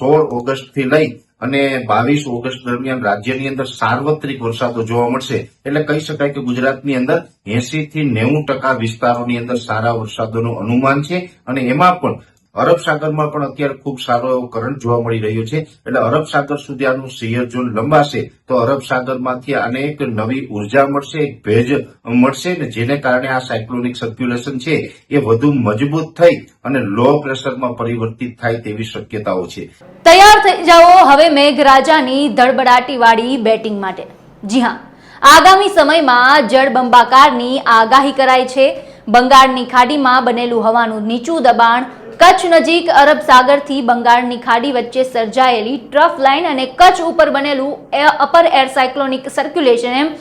સોળ ઓગસ્ટથી લઈ અને બાવીસ ઓગસ્ટ દરમિયાન રાજ્યની અંદર સાર્વત્રિક વરસાદો જોવા મળશે. એટલે કહી શકાય કે ગુજરાતની અંદર એસી થી નેવું ટકા વિસ્તારોની અંદર સારા વરસાદોનું અનુમાન છે અને એમાં પણ અરબ સાગરમાં પણ અત્યારે ખૂબ સારો એવો કરંટ જોવા મળી રહ્યો છે. એટલે અરબ સાગર સુધી આનું સિયર ઝોન લંબાશે તો અરબ સાગરમાંથી આને એક નવી ઊર્જા મળશે, એક ભેજ મળશે ને જેને કારણે આ સાયક્લોનિક સર્ક્યુલેશન છે એ વધુ મજબૂત થઈ અને લો પ્રેશરમાં પરિવર્તિત થાય તેવી શક્યતાઓ છે. તૈયાર થઈ જાઓ હવે મેઘરાજાની ધડબડાટીવાળી બેટિંગ માટે. જી હા, આગામી સમયમાં જળબંબાકારની આગાહી કરાઈ છે. બંગાળની ખાડીમાં બનેલું હવાનું નીચું દબાણ, કચ્છ નજીક અરબ સાગરથી બંગાળની ખાડી વચ્ચે સર્જાયેલી ટ્રફ લાઇન અને કચ્છ ઉપર બનેલું અપર એર સાયક્લોનિક સર્ક્યુલેશન એમ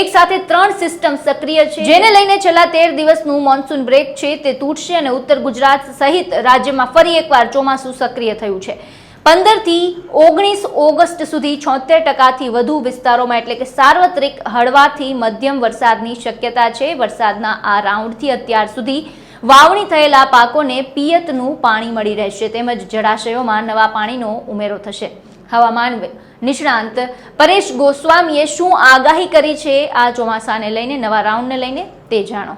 એક સાથે ત્રણ સિસ્ટમ સક્રિય છે. જેને લઈને છેલ્લા તેર દિવસનું મોન્સૂન બ્રેક છે, તે તૂટશે અને ઉત્તર ગુજરાત સહિત રાજ્યમાં ફરી એકવાર ચોમાસું સક્રિય થયું છે. પંદરથી ઓગણીસ ઓગસ્ટ સુધી છોતેર ટકાથી વધુ વિસ્તારોમાં એટલે કે સાર્વત્રિક હળવાથી મધ્યમ વરસાદની શક્યતા છે. વરસાદના આ રાઉન્ડથી અત્યાર સુધી વાવણી થયેલા પાકોને પિયતનું પાણી મળી રહેશે તેમજ જળાશયોમાં નવા પાણીનો ઉમેરો થશે. હવામાન નિષ્ણાંત પરેશ ગોસ્વામીએ શું આગાહી કરી છે? આ ચોમાસાને લઈને, નવા રાઉન્ડને લઈને તે જાણો.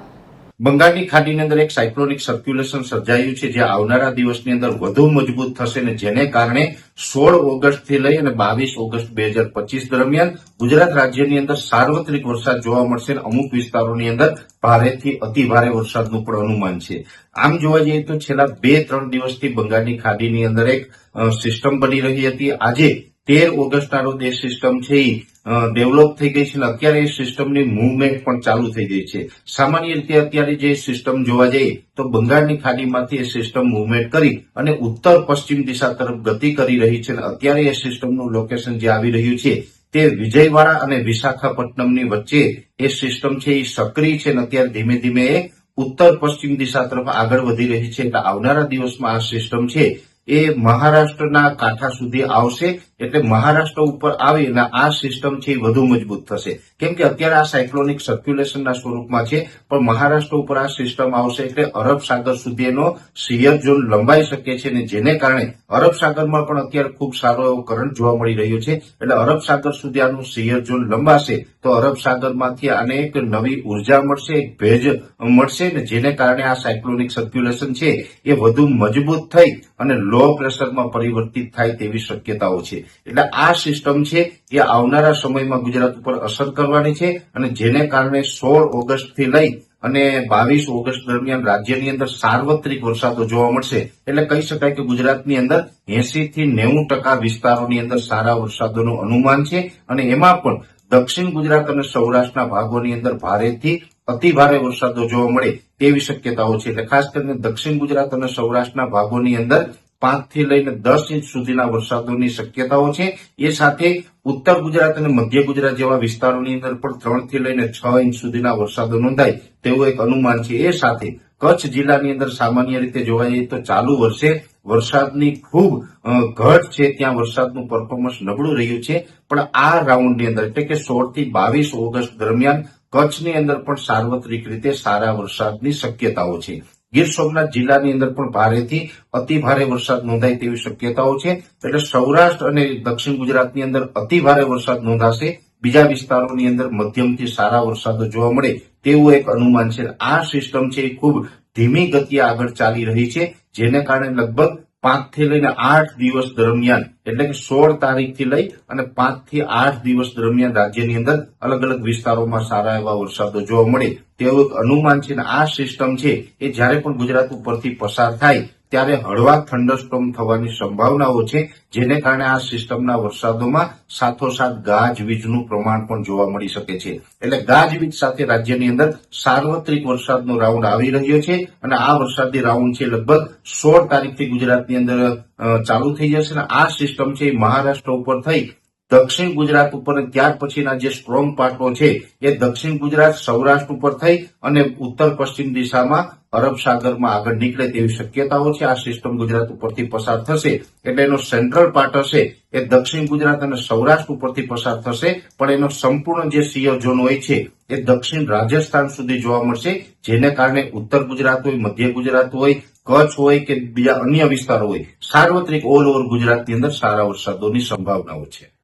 બંગાળની ખાડીની અંદર એક સાયક્લોનિક સર્ક્યુલેશન સર્જાયું છે, જે આવનારા દિવસની અંદર વધુ મજબૂત થશે ને જેને કારણે સોળ ઓગસ્ટથી લઈ અને બાવીસ ઓગસ્ટ બે હજાર પચીસ દરમિયાન ગુજરાત રાજ્યની અંદર સાર્વત્રિક વરસાદ જોવા મળશે અને અમુક વિસ્તારોની અંદર ભારેથી અતિ ભારે વરસાદનું પણ અનુમાન છે. આમ જોવા જઈએ તો છેલ્લા બે ત્રણ દિવસથી બંગાળની ખાડીની અંદર એક સિસ્ટમ બની રહી હતી. આજે તેર ઓગસ્ટના રોજ એ સિસ્ટમ છે એ ડેવલપ થઈ ગઈ છે અને અત્યારે એ સિસ્ટમની મુવમેન્ટ પણ ચાલુ થઈ ગઈ છે. સામાન્ય રીતે અત્યારે જે સિસ્ટમ જોવા જઈએ તો બંગાળની ખાડીમાંથી એ સિસ્ટમ મુવમેન્ટ કરી અને ઉત્તર પશ્ચિમ દિશા તરફ ગતિ કરી રહી છે અને અત્યારે એ સિસ્ટમનું લોકેશન જે આવી રહ્યું છે તે વિજયવાડા અને વિશાખાપટ્ટનમની વચ્ચે એ સિસ્ટમ છે એ સક્રિય છે અને અત્યારે ધીમે ધીમે એ ઉત્તર પશ્ચિમ દિશા તરફ આગળ વધી રહી છે. એટલે આવનારા દિવસમાં આ સિસ્ટમ છે એ મહારાષ્ટ્રના કાંઠા સુધી આવશે, એટલે મહારાષ્ટ્ર ઉપર આવી અને આ સિસ્ટમ વધુ મજબૂત થશે. કેમ કે અત્યારે આ સાયક્લોનિક સર્ક્યુલેશનના સ્વરૂપમાં છે, પણ મહારાષ્ટ્ર ઉપર આ સિસ્ટમ આવશે, એટલે અરબ સાગર સુધી સિયર ઝોન લંબાઈ શકે છે અને જેને કારણે અરબ સાગરમાં પણ અત્યારે ખૂબ સારો એવો કરંટ જોવા મળી રહ્યો છે. એટલે અરબ સાગર સુધી આનું સિયર ઝોન લંબાશે, તો અરબ સાગરમાંથી આને એક નવી ઊર્જા મળશે, એક ભેજ મળશે ને જેને કારણે આ સાયક્લોનિક સર્ક્યુલેશન છે એ વધુ મજબૂત થઈ અને લો પ્રેશરમાં પરિવર્તિત થાય તેવી શક્યતાઓ છે. એટલે આ સિસ્ટમ છે એ આવનારા સમયમાં ગુજરાત ઉપર અસર કરવાની છે અને જેને કારણે સોળ ઓગસ્ટથી લઈ અને બાવીસ ઓગસ્ટ દરમિયાન રાજ્યની અંદર સાર્વત્રિક વરસાદો જોવા મળશે. એટલે કહી શકાય કે ગુજરાતની અંદર એસી થી નેવું ટકા વિસ્તારોની અંદર સારા વરસાદોનું અનુમાન છે અને એમાં પણ દક્ષિણ ગુજરાત અને સૌરાષ્ટ્રના ભાગોની અંદર ભારેથી અતિ ભારે વરસાદો જોવા મળે તેવી શક્યતાઓ છે. એટલે ખાસ કરીને દક્ષિણ ગુજરાત અને સૌરાષ્ટ્રના ભાગોની અંદર પાંચથી લઈને દસ ઇંચ સુધીના વરસાદોની શક્યતાઓ છે. એ સાથે ઉત્તર ગુજરાત અને મધ્ય ગુજરાત જેવા વિસ્તારોની અંદર પણ ત્રણથી લઈને છ ઇંચ સુધીના વરસાદો નોંધાય તેવું એક અનુમાન છે. એ સાથે કચ્છ જિલ્લાની અંદર સામાન્ય રીતે જોવા જઈએ તો ચાલુ વર્ષે વરસાદની ખૂબ ઘટ છે. ત્યાં વરસાદનું પરફોર્મન્સ નબળું રહ્યું છે. પણ આ રાઉન્ડની અંદર, એટલે કે સોળથી બાવીસ ઓગસ્ટ દરમિયાન કચ્છની અંદર પણ સાર્વત્રિક રીતે સારા વરસાદની શક્યતાઓ છે. ગીર સોમનાથ જિલ્લાની અંદર પણ ભારેથી અતિ ભારે વરસાદ નોંધાય તેવી શક્યતાઓ છે. એટલે સૌરાષ્ટ્ર અને દક્ષિણ ગુજરાતની અંદર અતિ ભારે વરસાદ નોંધાશે. બીજા વિસ્તારોની અંદર મધ્યમથી સારા વરસાદો જોવા મળે તેવું એક અનુમાન છે. આ સિસ્ટમ છે એ ખૂબ ધીમી ગતિએ આગળ ચાલી રહી છે, જેને કારણે લગભગ પાંચથી લઈને આઠ દિવસ દરમિયાન, એટલે કે સોળ તારીખથી લઈ અને પાંચથી આઠ દિવસ દરમિયાન રાજ્યની અંદર અલગ અલગ વિસ્તારોમાં સારા એવા વરસાદો જોવા મળે. તેવું અનુમાન છે આ સિસ્ટમ છે એ જ્યારે પણ ગુજરાત ઉપરથી પસાર થાય, ત્યારે હળવા થંડરસ્ટોમ થવાની સંભાવનાઓ છે, જેને કારણે આ સિસ્ટમના વરસાદોમાં સાથોસાથ ગાજવીજનું પ્રમાણ પણ જોવા મળી શકે છે. એટલે ગાજવીજ સાથે રાજ્યની અંદર સાર્વત્રિક વરસાદનો રાઉન્ડ આવી રહ્યો છે અને આ વરસાદી રાઉન્ડ છે લગભગ સોળ તારીખથી ગુજરાતની અંદર ચાલુ થઈ જશે અને આ સિસ્ટમ છે એ મહારાષ્ટ્ર ઉપર થઈ દક્ષિણ ગુજરાત ઉપર ત્યાર પછીના જે સ્ટ્રોંગ પાર્ટો છે, એ દક્ષિણ ગુજરાત, સૌરાષ્ટ્ર ઉપર થઈ અને ઉત્તર પશ્ચિમ દિશામાં અરબ સાગરમાં આગળ નીકળે તેવી શક્યતાઓ છે. આ સિસ્ટમ ગુજરાત ઉપરથી પસાર થશે એટલે એનો સેન્ટ્રલ પાર્ટ હશે એ દક્ષિણ ગુજરાત અને સૌરાષ્ટ્ર ઉપરથી પસાર થશે. પણ એનો સંપૂર્ણ જે સિંહ ઝોન હોય છે, એ દક્ષિણ રાજસ્થાન સુધી જોવા મળશે. જેને કારણે ઉત્તર ગુજરાત હોય, મધ્ય ગુજરાત હોય, કચ્છ હોય કે બીજા અન્ય વિસ્તારો હોય, સાર્વત્રિક ઓલ ઓવર ગુજરાતની અંદર સારા વરસાદોની સંભાવનાઓ છે.